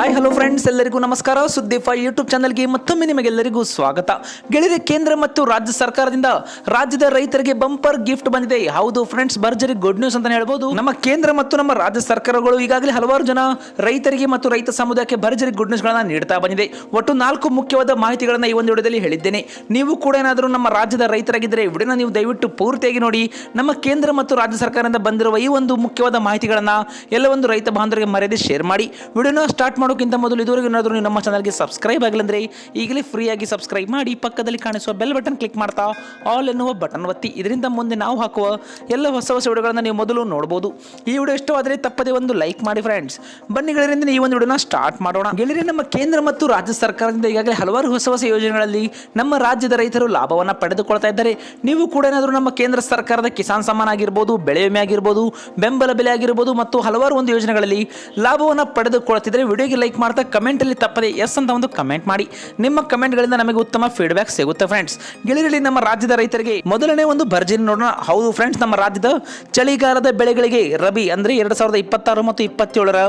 Hi hello friends ಎಲ್ಲರಿಗೂ ನಮಸ್ಕಾರ. ಸುದ್ದಿ ಫೈ ಯೂಟ್ಯೂಬ್ ಚಾನಲ್ಗೆ ಮತ್ತೊಮ್ಮೆ ನಿಮಗೆಲ್ಲರಿಗೂ ಸ್ವಾಗತ. ಗೆಳೆದ ಕೇಂದ್ರ ಮತ್ತು ರಾಜ್ಯ ಸರ್ಕಾರದಿಂದ ರಾಜ್ಯದ ರೈತರಿಗೆ ಬಂಪರ್ ಗಿಫ್ಟ್ ಬಂದಿದೆ. ಹೌದು ಫ್ರೆಂಡ್ಸ್ ಭರ್ಜರಿ ಗುಡ್ ನ್ಯೂಸ್ ಅಂತ ಹೇಳ್ಬೋದು. ನಮ್ಮ ಕೇಂದ್ರ ಮತ್ತು ನಮ್ಮ ರಾಜ್ಯ ಸರ್ಕಾರಗಳು ಈಗಾಗಲೇ ಹಲವಾರು ಜನ ರೈತರಿಗೆ ಮತ್ತು ರೈತ ಸಮುದಾಯಕ್ಕೆ ಭರ್ಜರಿ ಗುಡ್ ನ್ಯೂಸ್ಗಳನ್ನ ನೀಡ್ತಾ ಬಂದಿದೆ. ಒಟ್ಟು ನಾಲ್ಕು ಮುಖ್ಯವಾದ ಮಾಹಿತಿಗಳನ್ನ ಈ ಒಂದು ವಿಡಿಯೋದಲ್ಲಿ ಹೇಳಿದ್ದೇನೆ. ನೀವು ಕೂಡ ಏನಾದರೂ ನಮ್ಮ ರಾಜ್ಯದ ರೈತರಾಗಿದ್ದರೆ ವಿಡಿಯೋನ ನೀವು ದಯವಿಟ್ಟು ಪೂರ್ತಿಯಾಗಿ ನೋಡಿ. ನಮ್ಮ ಕೇಂದ್ರ ಮತ್ತು ರಾಜ್ಯ ಸರ್ಕಾರದಿಂದ ಬಂದಿರುವ ಈ ಒಂದು ಮುಖ್ಯವಾದ ಮಾಹಿತಿಗಳನ್ನ ಎಲ್ಲ ಒಂದು ರೈತ ಬಾಂಧವರಿಗೆ ಮರೆಯದೆ ಶೇರ್ ಮಾಡಿ. ವಿಡಿಯೋನ ಸ್ಟಾರ್ಟ್ ಮಾಡೋಕ್ಕಿಂತ ಮೊದಲು ಇದುವರೆಗೂ ಏನಾದರೂ ನೀವು ನಮ್ಮ ಚಾನಲ್ಗೆ ಸಬ್ಸ್ಕ್ರೈಬ್ ಆಗಿಲ್ಲ ಅಂದರೆ ಈಗಲೇ ಫ್ರೀಯಾಗಿ ಸಬ್ಸ್ಕ್ರೈಬ್ ಮಾಡಿ, ಪಕ್ಕದಲ್ಲಿ ಕಾಣಿಸುವ ಬೆಲ್ ಬಟನ್ ಕ್ಲಿಕ್ ಮಾಡ್ತಾ ಆಲ್ ಎನ್ನುವ ಬಟನ್ ಒತ್ತಿ. ಇದರಿಂದ ಮುಂದೆ ನಾವು ಹಾಕುವ ಎಲ್ಲ ಹೊಸ ಹೊಸ ವಿಡಿಯೋಗಳನ್ನು ನೀವು ಮೊದಲು ನೋಡ್ಬೋದು. ಈ ವಿಡಿಯೋ ಇಷ್ಟವಾದರೆ ತಪ್ಪದೆ ಒಂದು ಲೈಕ್ ಮಾಡಿ ಫ್ರೆಂಡ್ಸ್ ಬನ್ನಿ ಗೆಳೆಯರಿಂದ ಈ ಒಂದು ವಿಡಿಯೋನ ಸ್ಟಾರ್ಟ್ ಮಾಡೋಣ. ಗೆಳೆಯರೆ, ನಮ್ಮ ಕೇಂದ್ರ ಮತ್ತು ರಾಜ್ಯ ಸರ್ಕಾರದಿಂದ ಈಗಾಗಲೇ ಹಲವಾರು ಹೊಸ ಹೊಸ ಯೋಜನೆಗಳಲ್ಲಿ ನಮ್ಮ ರಾಜ್ಯದ ರೈತರು ಲಾಭವನ್ನು ಪಡೆದುಕೊಳ್ತಾ ಇದ್ದಾರೆ. ನೀವು ಕೂಡ ಏನಾದರೂ ನಮ್ಮ ಕೇಂದ್ರ ಸರ್ಕಾರದ ಕಿಸಾನ್ ಸಮ್ಮಾನ್ ಆಗಿರ್ಬೋದು, ಬೆಳೆ ವಿಮೆ ಆಗಿರ್ಬೋದು, ಬೆಂಬಲ ಬೆಲೆ ಆಗಿರ್ಬೋದು ಮತ್ತು ಹಲವಾರು ಒಂದು ಯೋಜನೆಗಳಲ್ಲಿ ಲಾಭವನ್ನು ಪಡೆದುಕೊಳ್ತಿದ್ರೆ ವಿಡಿಯೋಗೆ ಲೈಕ್ ಮಾಡ್ತಾ ಕಮೆಂಟಲ್ಲಿ ತಪ್ಪದೆ ಎಸ್ ಅಂತ ಒಂದು ಕಮೆಂಟ್ ಮಾಡಿ. ನಿಮ್ಮ ಕಮೆಂಟ್ಗಳಿಂದ ನಮಗೆ ಉತ್ತಮ ಫೀಡ್ಬ್ಯಾಕ್ ಸಿಗುತ್ತೆ ಫ್ರೆಂಡ್ಸ್ ಗೆಳೆಯರಲ್ಲಿ ನಮ್ಮ ರಾಜ್ಯದ ರೈತರಿಗೆ ಮೊದಲನೇ ಒಂದು ಭರ್ಜರಿ ನೋಡೋಣ. ಹೌದು ಫ್ರೆಂಡ್ಸ್ ನಮ್ಮ ರಾಜ್ಯದ ಚಳಿಗಾಲದ ಬೆಳೆಗಳಿಗೆ ರಬಿ ಅಂದರೆ ಎರಡು ಸಾವಿರದ ಇಪ್ಪತ್ತಾರು ಮತ್ತು ಇಪ್ಪತ್ತೇಳರ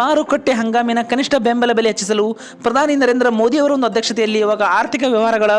ಮಾರುಕಟ್ಟೆ ಹಂಗಾಮಿನ ಕನಿಷ್ಠ ಬೆಂಬಲ ಬೆಲೆ ಹೆಚ್ಚಿಸಲು ಪ್ರಧಾನಿ ನರೇಂದ್ರ ಮೋದಿ ಅವರ ಒಂದು ಅಧ್ಯಕ್ಷತೆಯಲ್ಲಿ ಇವಾಗ ಆರ್ಥಿಕ ವ್ಯವಹಾರಗಳ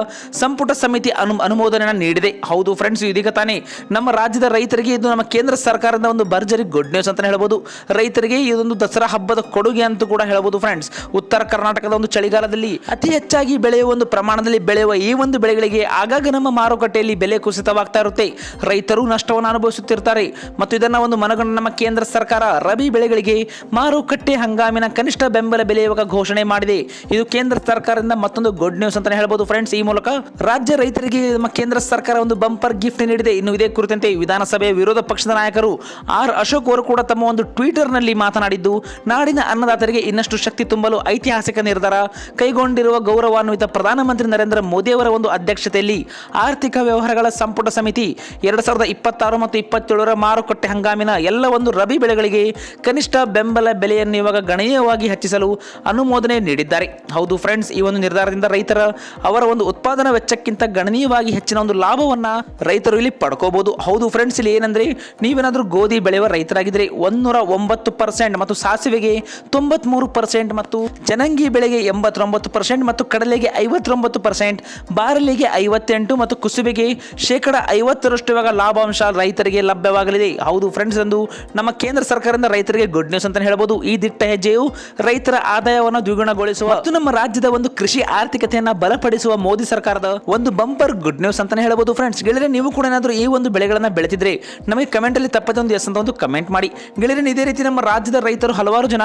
ಸಂಪುಟ ಸಮಿತಿ ಅನು ಅನುಮೋದನೆ ನೀಡಿದೆ. ಹೌದು ಫ್ರೆಂಡ್ಸ್ ಇದೀಗ ತಾನೇ ನಮ್ಮ ರಾಜ್ಯದ ರೈತರಿಗೆ ಇದು ನಮ್ಮ ಕೇಂದ್ರ ಸರ್ಕಾರದ ಒಂದು ಭರ್ಜರಿ ಗುಡ್ ನ್ಯೂಸ್ ಅಂತ ಹೇಳ್ಬೋದು. ರೈತರಿಗೆ ಇದೊಂದು ದಸರಾ ಹಬ್ಬದ ಕೊಡುಗೆ ಅಂತ ಕೂಡ ಹೇಳ್ಬೋದು ಫ್ರೆಂಡ್ಸ್ ಉತ್ತರ ಕರ್ನಾಟಕದ ಒಂದು ಚಳಿಗಾಲದಲ್ಲಿ ಅತಿ ಹೆಚ್ಚಾಗಿ ಬೆಳೆಯುವ ಒಂದು ಪ್ರಮಾಣದಲ್ಲಿ ಬೆಳೆಯುವ ಈ ಒಂದು ಬೆಳೆಗಳಿಗೆ ಆಗಾಗ ನಮ್ಮ ಮಾರುಕಟ್ಟೆಯಲ್ಲಿ ಬೆಲೆ ಕುಸಿತವಾಗ್ತಾ ಇರುತ್ತೆ. ರೈತರು ನಷ್ಟವನ್ನು ಅನುಭವಿಸುತ್ತಿರ್ತಾರೆ. ಮತ್ತು ಇದನ್ನ ಒಂದು ಮನಗಂಡ ನಮ್ಮ ಕೇಂದ್ರ ಸರ್ಕಾರ ರಬಿ ಬೆಳೆಗಳಿಗೆ ಮಾರುಕಟ್ಟೆ ಹಂಗಾಮಿನ ಕನಿಷ್ಠ ಬೆಂಬಲ ಬೆಲೆ ಇವಾಗ ಘೋಷಣೆ ಮಾಡಿದೆ. ಇದು ಕೇಂದ್ರ ಸರ್ಕಾರದಿಂದ ಮತ್ತೊಂದು ಗುಡ್ ನ್ಯೂಸ್ ಅಂತಾನೆ ಹೇಳ್ಬೋದು ಫ್ರೆಂಡ್ಸ್ ಈ ಮೂಲಕ ರಾಜ್ಯ ರೈತರಿಗೆ ನಮ್ಮ ಕೇಂದ್ರ ಸರ್ಕಾರ ಒಂದು ಬಂಪರ್ ಗಿಫ್ಟ್ ನೀಡಿದೆ. ಇನ್ನು ಇದೇ ಕುರಿತಂತೆ ವಿಧಾನಸಭೆಯ ವಿರೋಧ ಪಕ್ಷದ ನಾಯಕರು ಆರ್ ಅಶೋಕ್ ಅವರು ಕೂಡ ತಮ್ಮ ಒಂದು ಟ್ವಿಟರ್ನಲ್ಲಿ ಮಾತನಾಡಿದ್ದು, ನಾಡಿನ ಅನ್ನದಾತರಿಗೆ ಇನ್ನಷ್ಟು ಶಕ್ತಿ ತುಂಬಲು ಐತಿಹಾಸಿಕ ನಿರ್ಧಾರ ಕೈಗೊಂಡಿರುವ ಗೌರವಾನ್ವಿತ ಪ್ರಧಾನಮಂತ್ರಿ ನರೇಂದ್ರ ಮೋದಿಯವರ ಒಂದು ಅಧ್ಯಕ್ಷತೆಯಲ್ಲಿ ಆರ್ಥಿಕ ವ್ಯವಹಾರಗಳ ಸಂಪುಟ ಸಮಿತಿ ಎರಡು ಸಾವಿರದ ಇಪ್ಪತ್ತಾರು ಮತ್ತು ಇಪ್ಪತ್ತೇಳರ ಮಾರುಕಟ್ಟೆ ಹಂಗಾಮಿನ ಎಲ್ಲ ಒಂದು ರಬಿ ಬೆಳೆಗಳಿಗೆ ಕನಿಷ್ಠ ಬೆಂಬಲ ಬೆಲೆಯನ್ನು ಇವಾಗ ಗಣನೀಯವಾಗಿ ಹೆಚ್ಚಿಸಲು ಅನುಮೋದನೆ ನೀಡಿದ್ದಾರೆ. ಹೌದು ಫ್ರೆಂಡ್ಸ್ ಈ ಒಂದು ನಿರ್ಧಾರದಿಂದ ರೈತರ ಅವರ ಒಂದು ಉತ್ಪಾದನಾ ವೆಚ್ಚಕ್ಕಿಂತ ಗಣನೀಯವಾಗಿ ಹೆಚ್ಚಿನ ಒಂದು ಲಾಭವನ್ನ ರೈತರು ಇಲ್ಲಿ ಪಡ್ಕೋಬಹುದು ಹೌದು ಫ್ರೆಂಡ್ಸ್ ಇಲ್ಲಿ ಏನಂದ್ರೆ ನೀವೇನಾದ್ರೂ ಗೋಧಿ ಬೆಳೆಯುವ ರೈತರಾಗಿದ್ರೆ ಒಂದೂರ ಒಂಬತ್ತು ಪರ್ಸೆಂಟ್ ಮತ್ತು ಸಾಸಿವೆಗೆ ತೊಂಬತ್ಮೂರು ಪರ್ಸೆಂಟ್ ಮತ್ತು ಚನಂಗಿ ಬೆಳೆಗೆ ಎಂಬತ್ತೊಂಬತ್ತು ಪರ್ಸೆಂಟ್ ಮತ್ತು ಕಡಲೆಗೆ ಐವತ್ತೊಂಬತ್ತು ಪರ್ಸೆಂಟ್ ಬಾರಲಿಗೆ ಐವತ್ತೆಂಟು ಮತ್ತು ಕುಸುಬೆಗೆ ಶೇಕಡ ಐವತ್ತರಷ್ಟು ಇವಾಗ ಲಾಭಾಂಶ ರೈತರಿಗೆ ಲಭ್ಯವಾಗಲಿದೆ. ಹೌದು ಫ್ರೆಂಡ್ಸ್ ಎಂದು ನಮ್ಮ ಕೇಂದ್ರ ಸರ್ಕಾರದಿಂದ ರೈತರಿಗೆ ಗುಡ್ ನ್ಯೂಸ್ ಅಂತ ಹೇಳ್ಬೋದು. ಈ ದಿಟ್ಟ ಹೆಜ್ಜೆಯು ರೈತರ ಆದಾಯವನ್ನು ದ್ವಿಗುಣಗೊಳಿಸುವ ಮತ್ತು ನಮ್ಮ ರಾಜ್ಯದ ಒಂದು ಕೃಷಿ ಆರ್ಥಿಕತೆಯನ್ನು ಬಲಪಡಿಸುವ ಮೋದಿ ಸರ್ಕಾರದ ಒಂದು ಬಂಪರ್ ಗುಡ್ ನ್ಯೂಸ್ ಅಂತಾನೆ ಹೇಳಬಹುದು ಫ್ರೆಂಡ್ಸ್ ಗೆಳೆಯರೆ, ನೀವು ಕೂಡ ಏನಾದರೂ ಈ ಒಂದು ಬೆಳೆಗಳನ್ನು ಬೆಳೆತಿದ್ರೆ ನಮಗೆ ಕಮೆಂಟ್ ಅಲ್ಲಿ ತಪ್ಪದೆ ಒಂದು ಎಸ್ ಅಂತ ಒಂದು ಕಮೆಂಟ್ ಮಾಡಿ. ಗೆಳೆಯರೆ, ಇದೇ ರೀತಿ ನಮ್ಮ ರಾಜ್ಯದ ರೈತರು ಹಲವಾರು ಜನ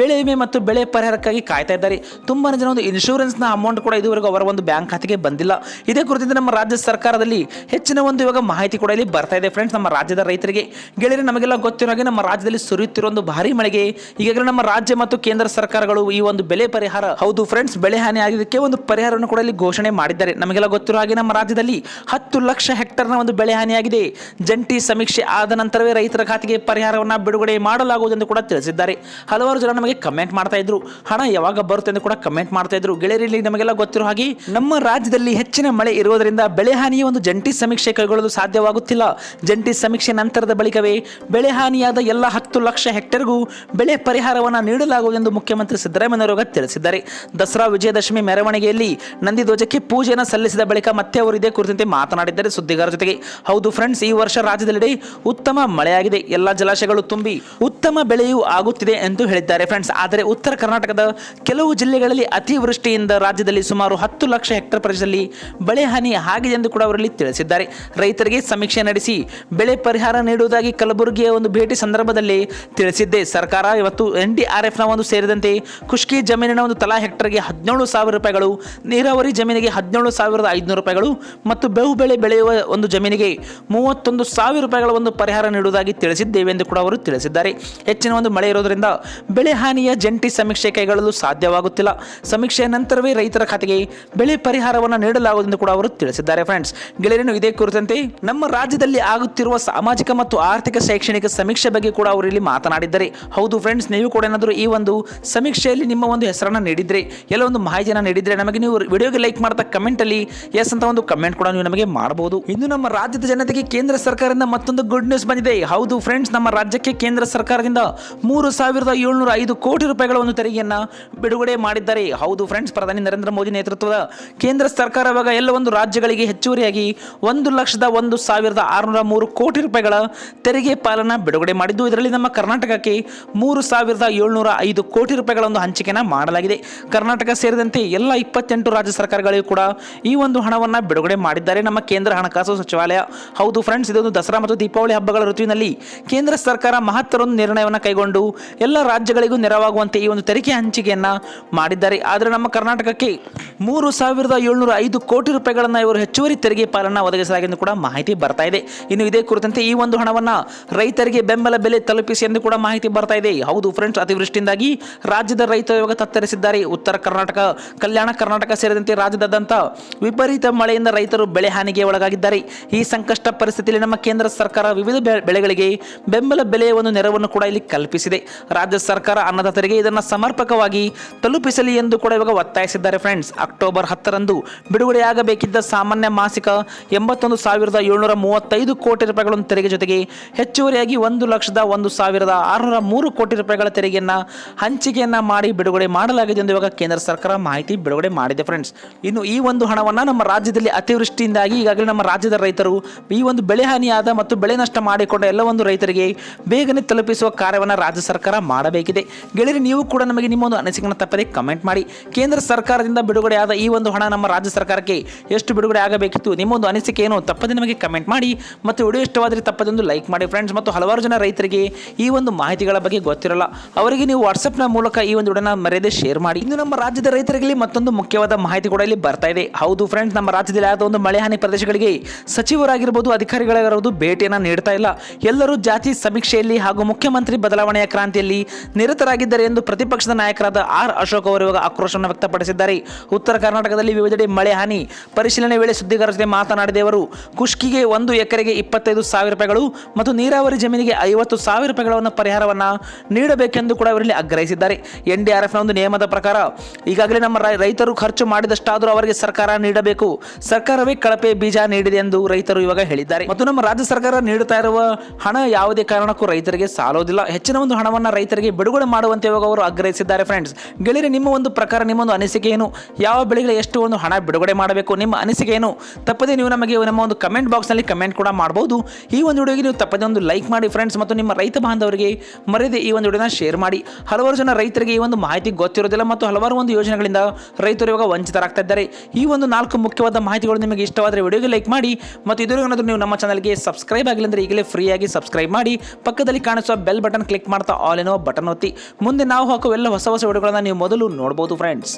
ಬೆಳೆ ವಿಮೆ ಮತ್ತು ಬೆಳೆ ಪರಿಹಾರಕ್ಕಾಗಿ ಕಾಯ್ತಾ ಇದ್ದಾರೆ. ತುಂಬಾ ಜನ ಒಂದು ಇನ್ಶೂರೆನ್ಸ್ನ ಅಮೌಂಟ್ ಕೂಡ ಇದುವರೆಗೂ ಅವರ ಒಂದು ಬ್ಯಾಂಕ್ ಖಾತೆಗೆ ಬಂದಿಲ್ಲ. ಇದೇ ಕುರಿತಂತೆ ನಮ್ಮ ರಾಜ್ಯ ಸರ್ಕಾರದಲ್ಲಿ ಹೆಚ್ಚಿನ ಒಂದು ಇವಾಗ ಮಾಹಿತಿ ಕೂಡ ಇಲ್ಲಿ ಬರ್ತಾ ಇದೆ ಫ್ರೆಂಡ್ಸ್ ನಮ್ಮ ರಾಜ್ಯದ ರೈತರಿಗೆ, ಗೆಳೆಯರೆ, ನಮಗೆಲ್ಲ ಗೊತ್ತಿರೋ ಹಾಗೆ ನಮ್ಮ ರಾಜ್ಯದಲ್ಲಿ ಸುರಿಯುತ್ತಿರುವ ಒಂದು ಭಾರಿ ಮಳೆಗೆ ಈಗಾಗಲೇ ನಮ್ಮ ರಾಜ್ಯ ಮತ್ತು ಕೇಂದ್ರ ಸರ್ಕಾರಗಳು ಈ ಒಂದು ಬೆಳೆ ಪರಿಹಾರ, ಹೌದು ಫ್ರೆಂಡ್ಸ್ ಬೆಳೆ ಹಾನಿ ಆಗಿದ್ದಕ್ಕೆ ಒಂದು ಪರಿಹಾರವನ್ನು ಕೂಡ ಇಲ್ಲಿ ಘೋಷಣೆ ಮಾಡಿದ್ದಾರೆ. ನಮಗೆಲ್ಲ ಗೊತ್ತಿರೋ ಹಾಗೆ ನಮ್ಮ ರಾಜ್ಯದಲ್ಲಿ ಹತ್ತು ಲಕ್ಷ ಹೆಕ್ಟರ್ನ ಒಂದು ಬೆಳೆ ಹಾನಿಯಾಗಿದೆ. ಜಂಟಿ ಸಮೀಕ್ಷೆ ಆದ ನಂತರವೇ ರೈತರ ಖಾತೆಗೆ ಪರಿಹಾರವನ್ನು ಬಿಡುಗಡೆ ಮಾಡಲಾಗುವುದು ಎಂದು ಕೂಡ ತಿಳಿಸಿದ್ದಾರೆ. ಹಲವಾರು ಜನ ನಮಗೆ ಕಮೆಂಟ್ ಮಾಡ್ತಾ ಇದ್ರು. ಹಣ ಯಾವಾಗ ಬರುತ್ತೆ ಅಂತ ಕೂಡ ಕಮೆಂಟ್ ಮಾಡ್ತಾ ಇದ್ರು. ಗೆಳೆಯರಲ್ಲಿ ನಮಗೆಲ್ಲ ಗೊತ್ತಿರೋ ಹಾಗೆ ನಮ್ಮ ರಾಜ್ಯದಲ್ಲಿ ಹೆಚ್ಚಿನ ಮಳೆ ಇರುವುದರಿಂದ ಬೆಳೆ ಹಾನಿಯ ಒಂದು ಜಂಟಿ ಸಮೀಕ್ಷೆ ಕೈಗೊಳ್ಳಲು ಸಾಧ್ಯವಾಗುತ್ತಿಲ್ಲ. ಜಂಟಿ ಸಮೀಕ್ಷೆ ನಂತರದ ಬಳಿಕವೇ ಬೆಳೆ ಹಾನಿಯಾದ ಎಲ್ಲ ಹತ್ತು ಲಕ್ಷ ಹೆಕ್ಟೇರ್ಗೂ ಬೆಳೆ ಪರಿಹಾರವನ್ನು ನೀಡಲಾಗುವುದು ಎಂದು ಮುಖ್ಯಮಂತ್ರಿ ಸಿದ್ದರಾಮಯ್ಯನವರು ತಿಳಿಸಿದ್ದಾರೆ. ದಸರಾ ವಿಜಯದಶಮಿ ಮೆರವಣಿಗೆಯಲ್ಲಿ ನಂದಿ ಧ್ವಜಕ್ಕೆ ಪೂಜೆಯನ್ನು ಸಲ್ಲಿಸಿದ ಬಳಿಕ ಮತ್ತೆ ಅವರು ಇದೇ ಕುರಿತಂತೆ ಮಾತನಾಡಿದ್ದಾರೆ ಸುದ್ದಿಗಾರರ ಜೊತೆಗೆ. ಹೌದು ಫ್ರೆಂಡ್ಸ್ ಈ ವರ್ಷ ರಾಜ್ಯದೆಲ್ಲೆಡೆ ಉತ್ತಮ ಮಳೆಯಾಗಿದೆ. ಎಲ್ಲ ಜಲಾಶಯಗಳು ತುಂಬಿ ಉತ್ತಮ ಬೆಳೆಯೂ ಆಗುತ್ತಿದೆ ಎಂದು ಹೇಳಿದ್ದಾರೆ ಫ್ರೆಂಡ್ಸ್ ಆದರೆ ಉತ್ತರ ಕರ್ನಾಟಕದ ಕೆಲವು ಜಿಲ್ಲೆಗಳಲ್ಲಿ ಅತಿವೃಷ್ಟಿಯಿಂದ ರಾಜ್ಯದಲ್ಲಿ ಸುಮಾರು ಹತ್ತು ಲಕ್ಷ ಹೆಕ್ಟರ್ ಪ್ರದೇಶದಲ್ಲಿ ಬೆಳೆ ಹಾನಿ ಆಗಿದೆ ಎಂದು ಕೂಡ ಅವರಲ್ಲಿ ತಿಳಿಸಿದ್ದಾರೆ. ರೈತರಿಗೆ ಸಮೀಕ್ಷೆ ನಡೆಸಿ ಬೆಳೆ ಪರಿಹಾರ ನೀಡುವುದಾಗಿ ಕಲಬುರಗಿಯ ಒಂದು ಭೇಟಿ ಸಂದರ್ಭದಲ್ಲಿ ತಿಳಿಸಿದ್ದೆ. ಸರ್ಕಾರ ಇವತ್ತು ಎನ್ ಡಿ ಆರ್ ಎಫ್ನ ಒಂದು ಸೇರಿದಂತೆ ಖುಷ್ಕಿ ಜಮೀನಿನ ಒಂದು ತಲಾ ಹೆಕ್ಟರ್ಗೆ ಹದಿನೇಳು ಸಾವಿರ ರೂಪಾಯಿಗಳು, ನೀರಾವರಿ ಜಮೀನಿಗೆ ಹದಿನೇಳು ಸಾವಿರದ ಐದುನೂರು ರೂಪಾಯಿಗಳು ಮತ್ತು ಬೇವು ಬೆಳೆ ಬೆಳೆಯುವ ಒಂದು ಜಮೀನಿಗೆ ಮೂವತ್ತೊಂದು ಸಾವಿರ ರೂಪಾಯಿಗಳ ಒಂದು ಪರಿಹಾರ ನೀಡುವುದಾಗಿ ತಿಳಿಸಿದ್ದೇವೆ ಎಂದು ಕೂಡ ಅವರು ತಿಳಿಸಿದ್ದಾರೆ. ಹೆಚ್ಚಿನ ಒಂದು ಮಳೆ ಇರೋದರಿಂದ ಬೆಳೆ ಹಾನಿಯ ಜಂಟಿ ಸಮೀಕ್ಷೆ ಕೈಗೊಳ್ಳಲು ಸಾಧ್ಯವಾಗುತ್ತಿಲ್ಲ. ಸಮೀಕ್ಷೆಯ ನಂತರವೇ ರೈತರ ಖಾತೆಗೆ ಬೆಳೆ ಪರಿಹಾರವನ್ನು ನೀಡಲಾಗುವುದು ಎಂದು ಕೂಡ ಅವರು ತಿಳಿಸಿದ್ದಾರೆ ಫ್ರೆಂಡ್ಸ್. ಗೆಳೆಯರನ್ನು ಇದೇ ಕುರಿತಂತೆ ನಮ್ಮ ರಾಜ್ಯದಲ್ಲಿ ಆಗುತ್ತಿರುವ ಸಾಮಾಜಿಕ ಮತ್ತು ಆರ್ಥಿಕ ಶೈಕ್ಷಣಿಕ ಸಮೀಕ್ಷೆ ಬಗ್ಗೆ ಕೂಡ ಅವರು ಇಲ್ಲಿ ಮಾತನಾಡಿದ್ದಾರೆ. ಹೌದು ಫ್ರೆಂಡ್ಸ್, ನೀವು ಕೂಡ ಏನಾದರೂ ಈ ಒಂದು ಸಮೀಕ್ಷೆಯಲ್ಲಿ ನಿಮ್ಮ ಒಂದು ಹೆಸರನ್ನು ನೀಡಿದ್ರೆ, ಎಲ್ಲ ಒಂದು ಮಾಹಿತಿಯನ್ನು ನೀಡಿದ್ರೆ ನಮಗೆ ನೀವು ವಿಡಿಯೋಗೆ ಲೈಕ್ ಮಾಡ್ತಾ ಕಮೆಂಟ್ ಅಲ್ಲಿ ಎಸ್ ಅಂತ ಒಂದು ಕಮೆಂಟ್ ಕೂಡ ನೀವು ನಮಗೆ ಮಾಡಬಹುದು ಇನ್ನು ನಮ್ಮ ರಾಜ್ಯದ ಜನತೆಗೆ ಕೇಂದ್ರ ಸರ್ಕಾರದಿಂದ ಮತ್ತೊಂದು ಗುಡ್ ನ್ಯೂಸ್ ಬಂದಿದೆ. ಹೌದು ಫ್ರೆಂಡ್ಸ್, ನಮ್ಮ ರಾಜ್ಯಕ್ಕೆ ಕೇಂದ್ರ ಸರ್ಕಾರದಿಂದ ಮೂರು ಸಾವಿರದ ಏಳ್ನೂರ ಐದು ಕೋಟಿ ರೂಪಾಯಿಗಳ ಒಂದು ತೆರಿಗೆಯನ್ನು ಬಿಡುಗಡೆ ಮಾಡಿದ್ದಾರೆ. ಹೌದು ಫ್ರೆಂಡ್ಸ್ ಪ್ರಧಾನಿ ನರೇಂದ್ರ ಮೋದಿ ನೇತೃತ್ವದ ಕೇಂದ್ರ ಸರ್ಕಾರ ಇವಾಗ ಎಲ್ಲ ಒಂದು ರಾಜ್ಯಗಳಿಗೆ ಹೆಚ್ಚುವರಿಯಾಗಿ ಒಂದು ಲಕ್ಷದ ಒಂದು ಸಾವಿರದ ಆರುನೂರ ಮೂರು ಕೋಟಿ ರೂಪಾಯಿಗಳ ತೆರಿಗೆ ಪಾಲನ ಬಿಡುಗಡೆ ಮಾಡಿದ್ದು. ಇದರಲ್ಲಿ ನಮ್ಮ ಕರ್ನಾಟಕಕ್ಕೆ ಮೂರು ಸಾವಿರದ ಏಳ್ನೂರ ಐದು ಕೋಟಿ ರೂಪಾಯಿಗಳ ಒಂದು ಹಂಚಿಕೆಯನ್ನು ಮಾಡಲಾಗಿದೆ. ಕರ್ನಾಟಕ ಸೇರಿದಂತೆ ಎಲ್ಲ ಇಪ್ಪತ್ತೆಂಟು ರಾಜ್ಯ ಸರ್ಕಾರಗಳಿಗೂ ಕೂಡ ಈ ಒಂದು ಹಣವನ್ನು ಬಿಡುಗಡೆ ಮಾಡಿದ್ದಾರೆ ನಮ್ಮ ಕೇಂದ್ರ ಹಣಕಾಸು ಸಚಿವಾಲಯ. ಹೌದು ಫ್ರೆಂಡ್ಸ್ ಇದೊಂದು ದಸರಾ ಮತ್ತು ದೀಪಾವಳಿ ಹಬ್ಬಗಳ ಋತುವಿನಲ್ಲಿ ಕೇಂದ್ರ ಸರ್ಕಾರ ಮಹತ್ತರ ಒಂದು ನಿರ್ಣಯವನ್ನು ಕೈಗೊಂಡು ಎಲ್ಲ ರಾಜ್ಯಗಳಿಗೂ ನೆರವಾಗುವಂತೆ ಈ ಒಂದು ತೆರಿಗೆ ಹಂಚಿಕೆಯನ್ನ ಮಾಡಿದ್ದಾರೆ. ಆದರೆ ನಮ್ಮ ಕರ್ನಾಟಕಕ್ಕೆ ಮೂರು ಸಾವಿರದ ಏಳ್ನೂರ ಐದು ಕೋಟಿ ರೂಪಾಯಿಗಳನ್ನು ಇವರು ಹೆಚ್ಚುವರಿ ತೆರಿಗೆ ಪಾಲನ್ನು ಒದಗಿಸಲಾಗಿದೆ ಎಂದು ಕೂಡ ಮಾಹಿತಿ ಬರ್ತಾ ಇದೆ. ಇನ್ನು ಇದೇ ಕುರಿತಂತೆ ಈ ಒಂದು ಹಣವನ್ನ ರೈತರಿಗೆ ಬೆಂಬಲ ಬೆಲೆ ತಲುಪಿಸಿ ಎಂದು ಕೂಡ ಮಾಹಿತಿ ಬರ್ತಾ ಇದೆ. ಹೌದು ಫ್ರೆಂಡ್ಸ್, ಅತಿವೃಷ್ಟಿಯಿಂದಾಗಿ ರಾಜ್ಯದ ರೈತ ಯೋಗ ತತ್ತರಿಸಿದ್ದಾರೆ. ಉತ್ತರ ಕರ್ನಾಟಕ, ಕಲ್ಯಾಣ ಕರ್ನಾಟಕ ಸೇರಿದಂತೆ ರಾಜ್ಯದಾದ್ಯಂತ ವಿಪರೀತ ಮಳೆಯಿಂದ ರೈತರು ಬೆಳೆ ಹಾನಿಗೆ ಒಳಗಾಗಿದ್ದಾರೆ. ಈ ಸಂಕಷ್ಟ ಪರಿಸ್ಥಿತಿಯಲ್ಲಿ ನಮ್ಮ ಕೇಂದ್ರ ಸರ್ಕಾರ ವಿವಿಧ ಬೆಳೆಗಳಿಗೆ ಬೆಂಬಲ ಬೆಲೆಯ ಒಂದು ನೆರವನ್ನು ಕೂಡ ಇಲ್ಲಿ ಕಲ್ಪಿಸಿದೆ. ರಾಜ್ಯ ಸರ್ಕಾರ ಅನ್ನದಾತರಿಗೆ ಇದನ್ನು ಸಮರ್ಪಕವಾಗಿ ತಲುಪಿಸಲಿ ಎಂದು ಕೂಡ ಇವಾಗ ಒತ್ತಾಯಿಸಿದ್ದಾರೆ ಫ್ರೆಂಡ್ಸ್ ಅಕ್ಟೋಬರ್ ಹತ್ತರಂದು ಬಿಡುಗಡೆಯಾಗಬೇಕಿದ್ದ ಸಾಮಾನ್ಯ ಮಾಸಿಕ ಎಂಬತ್ತೊಂದು ಸಾವಿರದ ಏಳ್ನೂರ ಮೂವತ್ತೈದು ಕೋಟಿ ರೂಪಾಯಿಗಳನ್ನು ತೆರಿಗೆ ಜೊತೆಗೆ ಹೆಚ್ಚುವರಿಯಾಗಿ ಒಂದು ಲಕ್ಷದ ಒಂದು ಸಾವಿರದ ಆರುನೂರ ಮೂರು ಕೋಟಿ ರೂಪಾಯಿಗಳ ತೆರಿಗೆಯನ್ನ ಹಂಚಿಕೆಯನ್ನ ಮಾಡಿ ಬಿಡುಗಡೆ ಮಾಡಲಾಗಿದೆ ಎಂದು ಇವಾಗ ಕೇಂದ್ರ ಸರ್ಕಾರ ಮಾಹಿತಿ ಬಿಡುಗಡೆ ಮಾಡಿದೆ ಫ್ರೆಂಡ್ಸ್ ಇನ್ನು ಈ ಒಂದು ಹಣವನ್ನು ನಮ್ಮ ರಾಜ್ಯದಲ್ಲಿ ಅತಿವೃಷ್ಟಿಯಿಂದಾಗಿ ಈಗಾಗಲೇ ನಮ್ಮ ರಾಜ್ಯದ ರೈತರು ಈ ಒಂದು ಬೆಳೆ ಹಾನಿಯಾದ ಮತ್ತು ಬೆಳೆ ನಷ್ಟ ಮಾಡಿಕೊಂಡ ಎಲ್ಲ ಒಂದು ರೈತರಿಗೆ ಬೇಗನೆ ತಲುಪಿಸುವ ಕಾರ್ಯವನ್ನು ರಾಜ್ಯ ಸರ್ಕಾರ ಮಾಡಬೇಕಿದೆ. ಗೆಳೆಯರಿ, ನೀವು ಕೂಡ ನಮಗೆ ನಿಮ್ಮ ಒಂದು ಅನಿಸಿಕೆಯನ್ನು ತಪ್ಪದೆ ಕಮೆಂಟ್ ಮಾಡಿ. ಕೇಂದ್ರ ಸರ್ಕಾರದಿಂದ ಬಿಡುಗಡೆಯಾದ ಈ ಒಂದು ಹಣ ನಮ್ಮ ರಾಜ್ಯ ಸರ್ಕಾರಕ್ಕೆ ಎಷ್ಟು ಬಿಡುಗಡೆ ಆಗಬೇಕಿತ್ತು? ನಿಮ್ಮ ಒಂದು ಅನಿಸಿಕೆ ಏನು ತಪ್ಪದೆ ನಮಗೆ ಕಮೆಂಟ್ ಮಾಡಿ ಮತ್ತು ವಿಡಿಯೋ ಇಷ್ಟವಾದರೆ ತಪ್ಪದೆ ಒಂದು ಲೈಕ್ ಮಾಡಿ ಫ್ರೆಂಡ್ಸ್ ಮತ್ತು ಹಲವಾರು ಜನ ರೈತರಿಗೆ ಈ ಒಂದು ಮಾಹಿತಿಗಳ ಬಗ್ಗೆ ಗೊತ್ತಿರಲ್ಲ. ಅವರಿಗೆ ನೀವು ವಾಟ್ಸಪ್ನ ಮೂಲಕ ಈ ಒಂದು ವಿಡಿಯೋನ ಮರ್ಯಾದೆ ಶೇರ್ ಮಾಡಿ. ಇನ್ನು ನಮ್ಮ ರಾಜ್ಯದ ರೈತರಿಗೆ ಮತ್ತೊಂದು ಮುಖ್ಯವಾದ ಮಾಹಿತಿ ಕೂಡ ಇಲ್ಲಿ ಬರ್ತಾ ಇದೆ. ಹೌದು ಫ್ರೆಂಡ್ಸ್ ನಮ್ಮ ರಾಜ್ಯದಲ್ಲಿ ಆದ ಒಂದು ಮಳೆ ಹಾನಿ ಪ್ರದೇಶಗಳಿಗೆ ಸಚಿವರಾಗಿರ್ಬೋದು, ಅಧಿಕಾರಿಗಳಾಗಿರೋದು ಭೇಟಿಯನ್ನು ನೀಡ್ತಾ ಇಲ್ಲ. ಎಲ್ಲರೂ ಜಾತಿ ಸಮೀಕ್ಷೆಯಲ್ಲಿ ಹಾಗೂ ಮುಖ್ಯಮಂತ್ರಿ ಬದಲಾವಣೆಯ ಕ್ರಾಂತಿಯಲ್ಲಿ ನಿರತರಾಗಿದ್ದಾರೆ ಎಂದು ಪ್ರತಿಪಕ್ಷದ ನಾಯಕರಾದ ಆರ್ ಅಶೋಕ್ ಅವರು ಇವಾಗ ಆಕ್ರೋಶವನ್ನು ವ್ಯಕ್ತಪಡಿಸಿದ್ದಾರೆ. ಉತ್ತರ ಕರ್ನಾಟಕದಲ್ಲಿ ವಿವಿಧೆಡೆ ಮಳೆ, ಹಾನಿ. ಪರಿಶೀಲನೆ ವೇಳೆ ಸುದ್ದಿಗಾರರ ಜೊತೆ ಮಾತನಾಡಿದ ಅವರು ಕುಷ್ಕಿಗೆ ಒಂದು ಎಕರೆಗೆ ಇಪ್ಪತ್ತೈದು ಸಾವಿರ ರೂಪಾಯಿಗಳು ಮತ್ತು ನೀರಾವರಿ ಜಮೀನಿಗೆ ಐವತ್ತು ಸಾವಿರ ರೂಪಾಯಿಗಳನ್ನು ಪರಿಹಾರವನ್ನು ನೀಡಬೇಕೆಂದು ಕೂಡ ಅವರಲ್ಲಿ ಆಗ್ರಹಿಸಿದ್ದಾರೆ. ಎನ್ ಡಿ ಆರ್ ಎಫ್ನ ಒಂದು ನಿಯಮದ ಪ್ರಕಾರ ಈಗಾಗಲೇ ನಮ್ಮ ರೈತರು ಖರ್ಚು ಮಾಡಿದಷ್ಟಾದರೂ ಅವರಿಗೆ ಸರ್ಕಾರ ನೀಡಬೇಕು. ಸರ್ಕಾರವೇ ಕಳಪೆ ಬೀಜ ನೀಡಿದೆ ಎಂದು ರೈತರು ಇವಾಗ ಹೇಳಿದ್ದಾರೆ. ಮತ್ತು ನಮ್ಮ ರಾಜ್ಯ ಸರ್ಕಾರ ನೀಡುತ್ತಾ ಇರುವ ಹಣ ಯಾವುದೇ ಕಾರಣಕ್ಕೂ ರೈತರಿಗೆ ಸಾಲೋದಿಲ್ಲ. ಹೆಚ್ಚಿನ ಒಂದು ಹಣವನ್ನು ರೈತರಿಗೆ ಬಿಡುಗಡೆ ಮಾಡುವಂತೆ ಇವಾಗ ಅವರು ಆಗ್ರಹಿಸಿದ್ದಾರೆ ಫ್ರೆಂಡ್ಸ್ ಗೆಳೆಯರೆ, ನಿಮ್ಮ ಒಂದು ಪ್ರಕಾರ, ನಿಮ್ಮ ಒಂದು ಅನಿಸಿಕೆ ಏನು? ಯಾವ ಬೆಳೆಗಳಿಗೆ ಎಷ್ಟು ಒಂದು ಹಣ ಬಿಡುಗಡೆ ಮಾಡಬೇಕು? ನಿಮ್ಮ ಅನಿಸಿಕೆ ಏನು? ತಪ್ಪದೇ ನೀವು ನಮಗೆ ನಮ್ಮ ಒಂದು ಕಮೆಂಟ್ ಬಾಕ್ಸ್ನಲ್ಲಿ ಕಮೆಂಟ್ ಕೂಡ ಮಾಡಬಹುದು ಈ ಒಂದು ವಿಡಿಯೋಗೆ ನೀವು ತಪ್ಪದೇ ಒಂದು ಲೈಕ್ ಮಾಡಿ ಫ್ರೆಂಡ್ಸ್ ಮತ್ತು ನಿಮ್ಮ ರೈತ ಬಾಂಧವರಿಗೆ ಮರೆಯದೆ ಈ ಒಂದು ವಿಡಿಯೋನ ಶೇರ್ ಮಾಡಿ. ಹಲವಾರು ಜನ ರೈತರಿಗೆ ಈ ಒಂದು ಮಾಹಿತಿ ಗೊತ್ತಿರೋದಿಲ್ಲ ಮತ್ತು ಹಲವಾರು ಒಂದು ಯೋಜನೆಗಳಿಂದ ರೈತರು ಇವಾಗ ವಂಚಿತರಾಗ್ತಾ ಇದ್ದಾರೆ. ಈ ಒಂದು ನಾಲ್ಕು ಮುಖ್ಯವಾದ ಮಾಹಿತಿಗಳು ನಿಮಗೆ ಇಷ್ಟವಾದರೆ ವಿಡಿಯೋಗೆ ಲೈಕ್ ಮಾಡಿ ಮತ್ತು ಇದುವರೆಗೂ ನೀವು ನಮ್ಮ ಚಾನಲ್ಗೆ ಸಬ್ಸ್ಕ್ರೈಬ್ ಆಗಿಲ್ಲ ಅಂದರೆ ಈಗಲೇ ಫ್ರೀಯಾಗಿ ಸಬ್ಸ್ಕ್ರೈಬ್ ಮಾಡಿ. ಪಕ್ಕದಲ್ಲಿ ಕಾಣಿಸುವ ಬೆಲ್ ಬಟನ್ ಕ್ಲಿಕ್ ಮಾಡ್ತಾ ಆಲ್ ಏನೋ ಬಟನ್ ಒತ್ತಿ. ಮುಂದೆ ನಾವು ಹಾಕುವ ಎಲ್ಲ ಹೊಸ ಹೊಸ ವಿಡಿಯೋಗಳನ್ನು ನೀವು ಮೊದಲು ನೋಡ್ಬೋದು ಫ್ರೆಂಡ್ಸ್